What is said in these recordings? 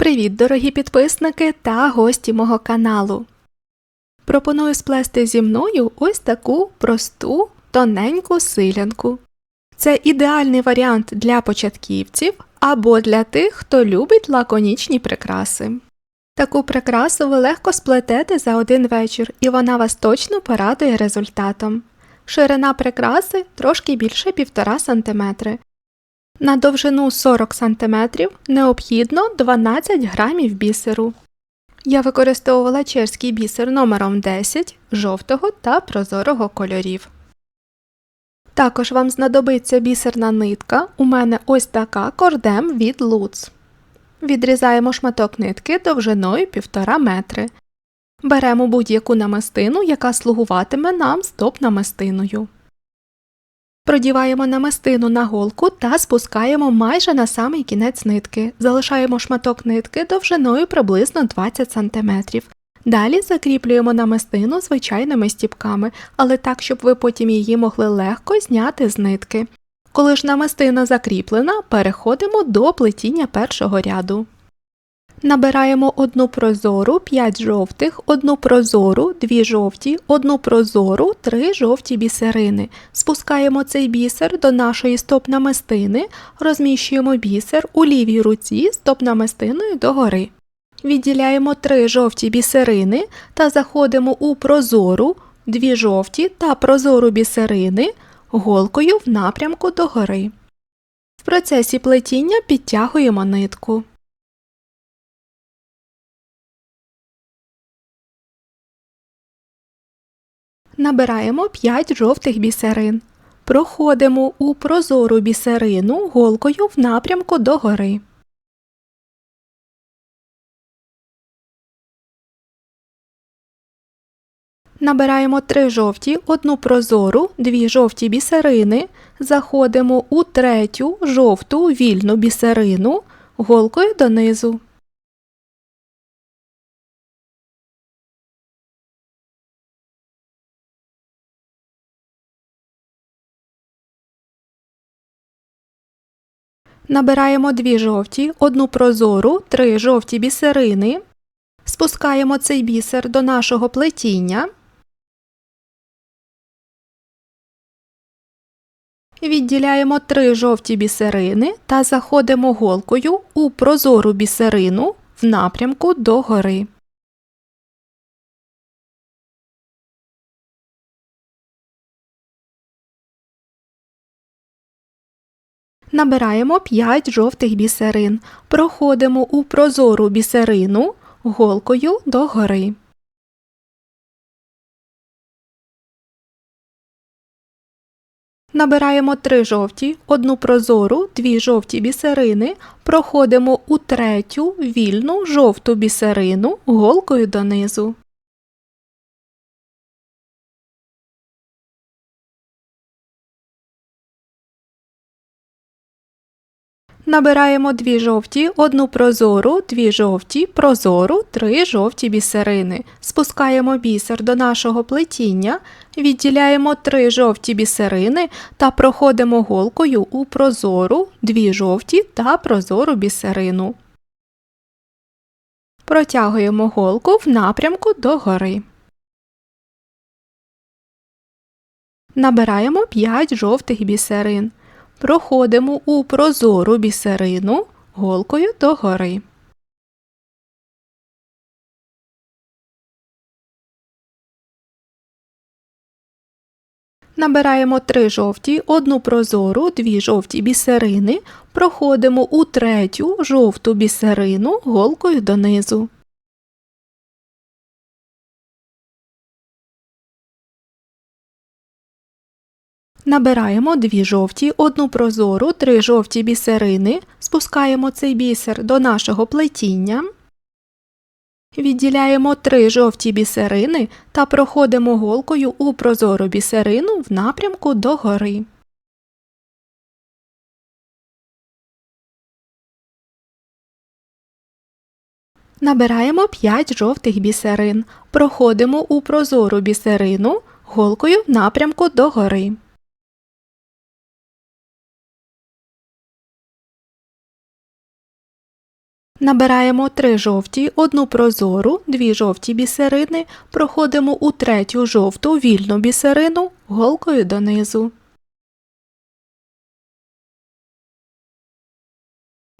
Привіт, дорогі підписники та гості мого каналу. Пропоную сплести зі мною ось таку просту, тоненьку силянку. Це ідеальний варіант для початківців або для тих, хто любить лаконічні прикраси. Таку прикрасу ви легко сплетете за один вечір, і вона вас точно порадує результатом. Ширина прикраси трошки більше 1,5 см. На довжину 40 см необхідно 12 грамів бісеру. Я використовувала чешський бісер номером 10 жовтого та прозорого кольорів. Також вам знадобиться бісерна нитка. У мене ось така кордем від Луц. Відрізаємо шматок нитки довжиною 1,5 метри. Беремо будь-яку намистину, яка слугуватиме нам стоп-намистиною. Продіваємо намистину на голку та спускаємо майже на самий кінець нитки. Залишаємо шматок нитки довжиною приблизно 20 см. Далі закріплюємо намистину звичайними стіпками, але так, щоб ви потім її могли легко зняти з нитки. Коли ж намистина закріплена, переходимо до плетіння першого ряду. Набираємо одну прозору, 5 жовтих, одну прозору, 2 жовті, одну прозору, 3 жовті бісерини. Спускаємо цей бісер до нашої стоп-намистини, розміщуємо бісер у лівій руці стоп-намистиною догори. Відділяємо 3 жовті бісерини та заходимо у прозору, 2 жовті та прозору бісерини голкою в напрямку догори. В процесі плетіння підтягуємо нитку. Набираємо 5 жовтих бісерин. Проходимо у прозору бісерину голкою в напрямку догори. Набираємо 3 жовті, одну прозору, 2 жовті бісерини, заходимо у третю жовту вільну бісерину голкою донизу. Набираємо 2 жовті, одну прозору, 3 жовті бісерини. Спускаємо цей бісер до нашого плетіння. Відділяємо 3 жовті бісерини та заходимо голкою у прозору бісерину в напрямку догори. Набираємо 5 жовтих бісерин. Проходимо у прозору бісерину голкою догори. Набираємо 3 жовті, одну прозору, 2 жовті бісерини, проходимо у третю вільну жовту бісерину голкою донизу. Набираємо 2 жовті, одну прозору, 2 жовті, прозору, 3 жовті бісерини. Спускаємо бісер до нашого плетіння, відділяємо 3 жовті бісерини та проходимо голкою у прозору, 2 жовті та прозору бісерину. Протягуємо голку в напрямку догори. Набираємо 5 жовтих бісерин. Проходимо у прозору бісерину голкою догори. Набираємо 3 жовті, одну прозору, 2 жовті бісерини, проходимо у третю жовту бісерину голкою донизу. Набираємо 2 жовті, одну прозору, 3 жовті бісерини, спускаємо цей бісер до нашого плетіння. Відділяємо 3 жовті бісерини та проходимо голкою у прозору бісерину в напрямку догори. Набираємо 5 жовтих бісерин, проходимо у прозору бісерину голкою в напрямку догори. Набираємо три жовті, одну прозору, дві жовті бісерини, проходимо у третю жовту вільну бісерину голкою донизу.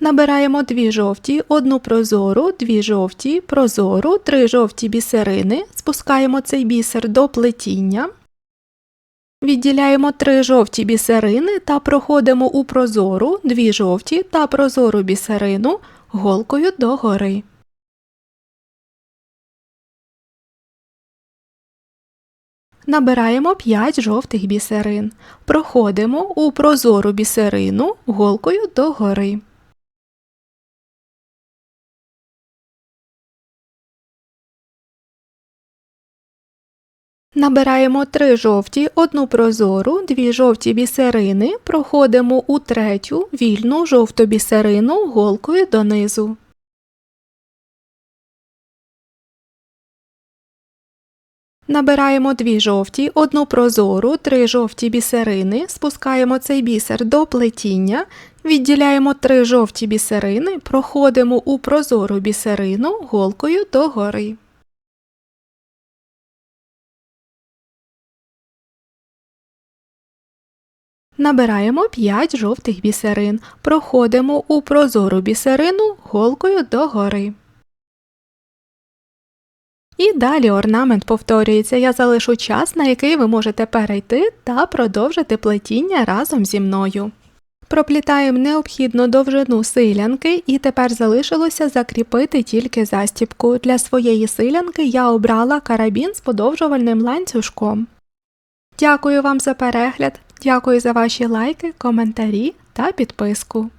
Набираємо дві жовті, одну прозору, дві жовті, прозору, три жовті бісерини, спускаємо цей бісер до плетіння. Відділяємо три жовті бісерини та проходимо у прозору, дві жовті та прозору бісерину голкою догори. Набираємо 5 жовтих бісерин. Проходимо у прозору бісерину голкою догори. Набираємо три жовті, одну прозору, дві жовті бісерини, проходимо у третю вільну жовту бісерину голкою донизу. Набираємо дві жовті, одну прозору, три жовті бісерини, спускаємо цей бісер до плетіння, відділяємо три жовті бісерини, проходимо у прозору бісерину голкою догори. Набираємо 5 жовтих бісерин, проходимо у прозору бісерину голкою догори. І далі орнамент повторюється. Я залишу час, на який ви можете перейти та продовжити плетіння разом зі мною. Проплітаємо необхідну довжину силянки і тепер залишилося закріпити тільки застібку. Для своєї силянки я обрала карабін з подовжувальним ланцюжком. Дякую вам за перегляд, дякую за ваші лайки, коментарі та підписку.